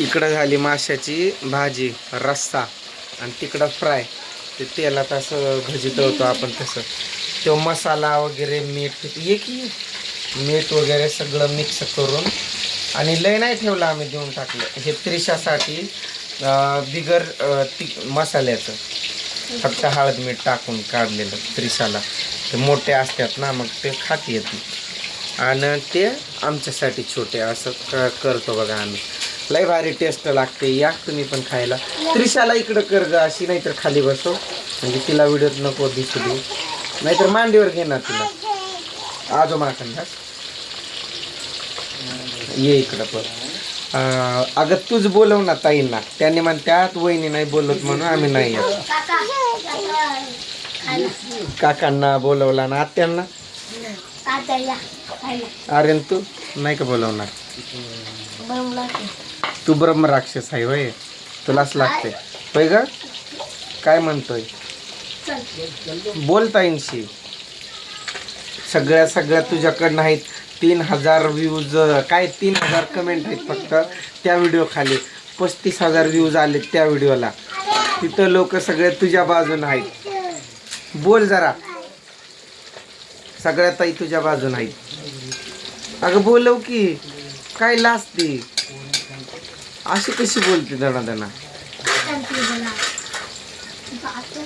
इकडं झाली माशाची भाजी रस्सा आणि तिकडं फ्राय. ते तेलात असं भजी तळतो आपण तसं. तो मसाला वगैरे मीठ ये की मीठ वगैरे सगळं मिक्स करून आणि लय नाही ठेवलं आम्ही देऊन टाकलं. हे त्रिशासाठी बिगर ती मसाल्याचं. फक्त हळद मीठ टाकून काढलेलं त्रिशाला. ते मोठे असतात ना मग ते खात येत आणि ते आमच्यासाठी छोटे असं क करतो बघा आम्ही. लय भारी टेस्ट लागते या तुम्ही पण खायला. त्रिशाला इकडं कर ग अशी नाहीतर खाली बसव. म्हणजे तिला व्हिडिओत नको दिसू देऊ. नाहीतर मांडीवर घेणार तिला. आजो माखंडा ये इकडं पण. अगं तूच बोलव ना ताईंना. त्यांनी म्हणत्यात वहिनी नाही बोलत म्हणून आम्ही नाही येत. काकांना बोलवला ना आत्यांना? अरे न तू? नाही का बोलवणार? तू ब्रह्म राक्षस आहे होय. तुलाच लागते होय ग? काय म्हणतोय? चल बोलता येईनशी सगळ्या सगळ्या तुझ्याकडनं आहेत तीन हजार व्ह्यूज काय तीन हजार कमेंट आहेत फक्त त्या व्हिडिओ खाली. पस्तीस हजार व्ह्यूज आले त्या व्हिडिओला तिथं लोक सगळे तुझ्या बाजून आहेत. बोल जरा. सगळ्या ताई तुझ्या बाजून आहेत. अगं बोलव की. काय लाजते? अशी कशी बोलते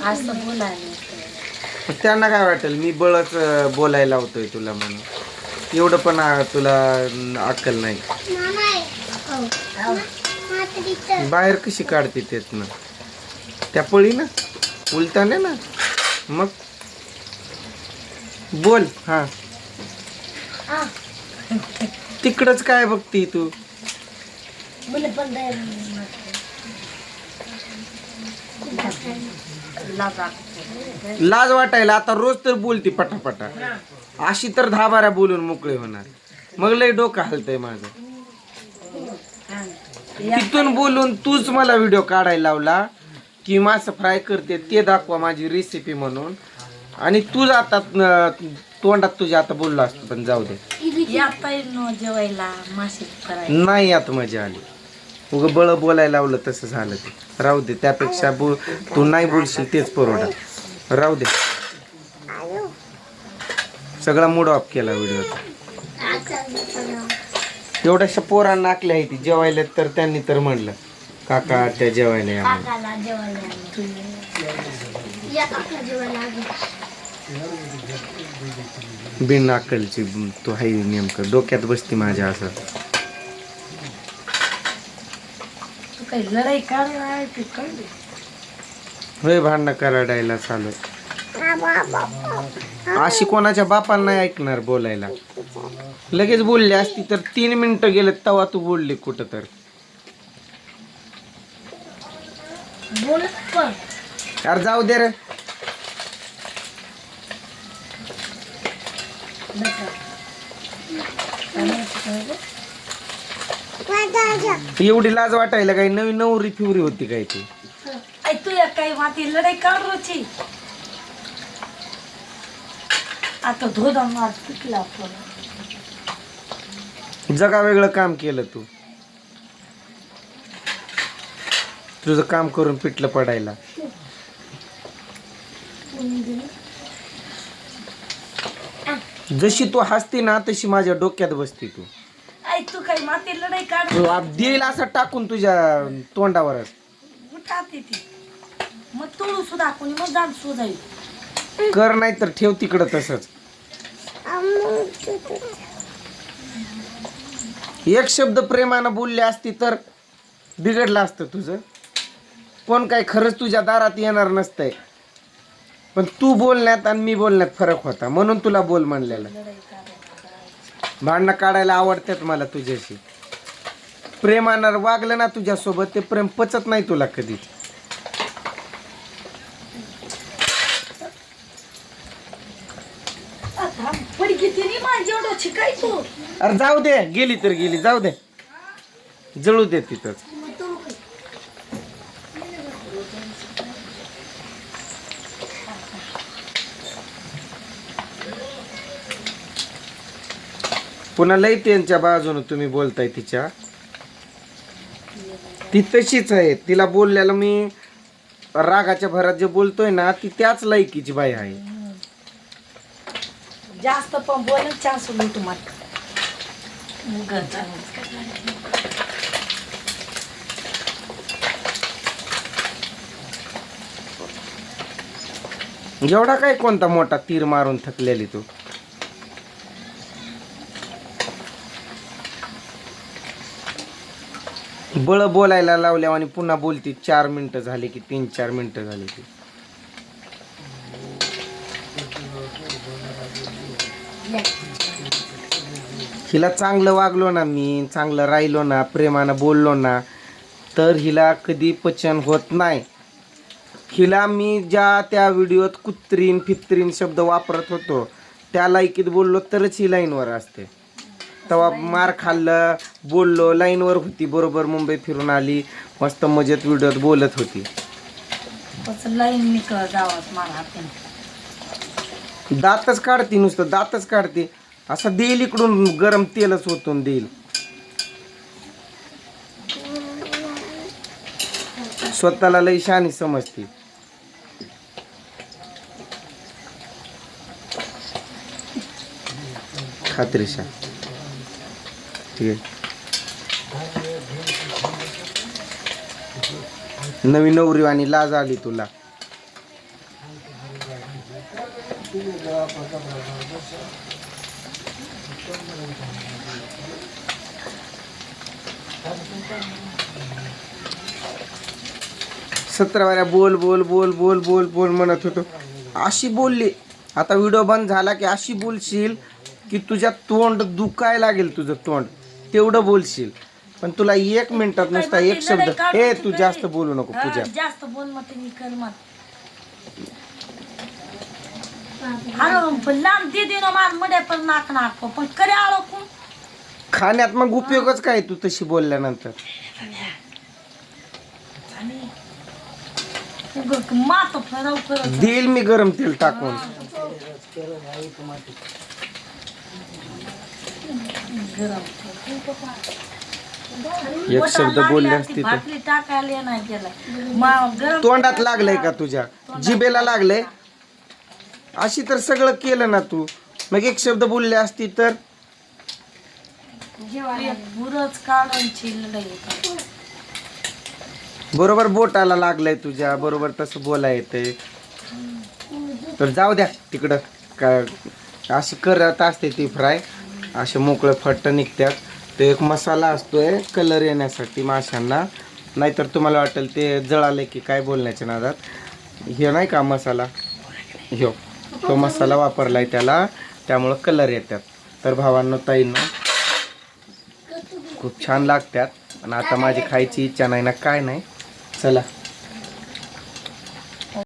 असं बोलायला मग त्यांना काय वाटेल? मी बळच अं, बोलायला लावतोय तुला म्हणून. एवढं पण आ, तुला अं, अक्कल नाही. बाहेर कशी काढते तेच ना? त्या पळी ना? उलटाने ना? मग? बोल हा. तिकडच काय बघती तू? मुलं पण लाजा वाटायला आता रोज तर बोलती पटापटा. अशी तर दहा बारा बोलून मोकळे होणार. मग लय डोकं हलतंय माझं. तिथून बोलून तूच मला व्हिडिओ काढायला लावला की मासं फ्राय करते ते दाखवा माझी रेसिपी म्हणून. आणि तूच आता तोंडात तुझ्या आता बोललो असतो पण जाऊ दे. जेवायला नाही यात मजा आली. उग बळ बोलायला लावलं तसं झालं ते. राहू दे त्यापेक्षा बोल तू नाही बोलशील तेच परवडा राहू दे. सगळा मूड ऑफ केला व्हिडिओचा. एवढ्याशा पोरांना आखली आहे ती. जेवायला तर त्यांनी तर म्हणलं. काका त्या जेवायला या. बिन अक्कलची तू हाय नेमकं. डोक्यात बसती माझ्या असं. होय भांडणं कराडायला चालू अशी कोणाच्या बापाला नाही ऐकणार बोलायला. लगेच बोलली असती तर तीन मिनिटं गेले तेव्हा तू बोलली कुठं तर. अरे जाऊ दे रे. एवढी लाज वाटायला काही नवीन नवरी फिवरी होती काय ती? तू या काही माती लढाई काढूची आता धोदा मार पिकला जगा वेगळं काम केलं तू. तुझं काम करून पिटलं पडायला. जशी तू हसती ना तशी माझ्या डोक्यात बसती तू. ऐ तू काही माती लढाई काढ तू आप- देईल असं टाकून तुझ्या तोंडावरच. उठाते ती. मग तुळू सुद्धा कोणी मग जाण कर नाही तर ठेव तिकडं तसंच. एक शब्द प्रेमानं बोलले असती तर बिघडलं असतं तुझं. कोण काय खरंच तुझ्या दारात येणार नसतंय. पण तू बोलण्यात आणि मी बोलण्यात फरक होता. म्हणून तुला बोल म्हणलेलं. भांडणं काढायला आवडतात मला तुझ्याशी. प्रेमानं वागलं ना तुझ्यासोबत ते प्रेम पचत नाही तुला कधी. अरे जाऊ दे गेली तर गेली जाऊ दे. जळू दे तिथंच. पुन्हा लई त्यांच्या बाजूने तुम्ही बोलताय तिच्या. ती तशीच आहे. तिला बोललेलं मी रागाच्या भरात जे बोलतोय ना ती त्याच लायकीची बाई आहे. जास्त पण बोल उगाच. एवढा काय कोणता मोठा तीर मारून थकलेली तू? बळ बोलायला लावल्या आणि पुन्हा बोलती चार मिनिटं झाले की तीन चार मिनिटं झाले की. हिला चांगलं वागलो ना मी चांगलं राहिलो ना प्रेमानं बोललो ना तर हिला कधी पचन होत नाही. हिला मी ज्या त्या व्हिडिओत कुत्रीन फित्रीन शब्द वापरत होतो त्या लायकीत बोललो तरच ही लाईनवर असते. तेव्हा मार खाल्लं बोललो लाईनवर होती बरोबर मुंबई फिरून आली. मस्त मजेत व्हिडिओत बोलत होती. लाईन निकळ मला दातच काढते नुसतं दातच काढते. असं देईल इकडून गरम तेलच ओतून देईल. स्वतःला लई शानी समजते. खात्रीशा ठीक आहे नवीन नवरी आणि लाज आली तुला. सतरा वाऱ्या बोल बोल बोल बोल बोल बोल म्हणत होतो. अशी बोलली. आता व्हिडिओ बंद झाला की अशी बोलशील की तुझ्या तोंड दुखाय लागेल तुझं तोंड. तेवढं बोलशील. पण तुला एक मिनिटात नुसता एक शब्द हे तू जास्त बोलू नको पूजा. जास्त बोल मग मग. लांब दे दे ना माझमध्ये पण नाक नाक पण करे आलो कोण खाण्यात मग उपयोगच काय तू तशी बोलल्यानंतर? देईल मी गरम तेल टाकून. एक शब्द बोलले असते टाकायला नाही गरम तोंडात लागलंय का तुझ्या? जिबेला लागलंय. अशी तर सगळं केलं ना तू. मग एक शब्द बोलले असती तर? बुरच काढून चिल्लय बरोबर बोटाला लागलंय तुझ्या. बरोबर तसं बोला येते तर जाऊ द्या तिकडं. का अशी करत असते ती फ्राय. असे मोकळं फट्ट निघतात तो एक मसाला असतोय कलर येण्यासाठी माशांना. नाहीतर तुम्हाला वाटेल ते जळाले की काय बोलण्याच्या नादात. हे नाही का मसाला? हो तो मसाला वापरलाय त्याला. त्यामुळं कलर येतात. तर भावांनो ताईंना खूप छान लागतात. आणि आता माझी खायची इच्छा नाही ना काय नाही. चला.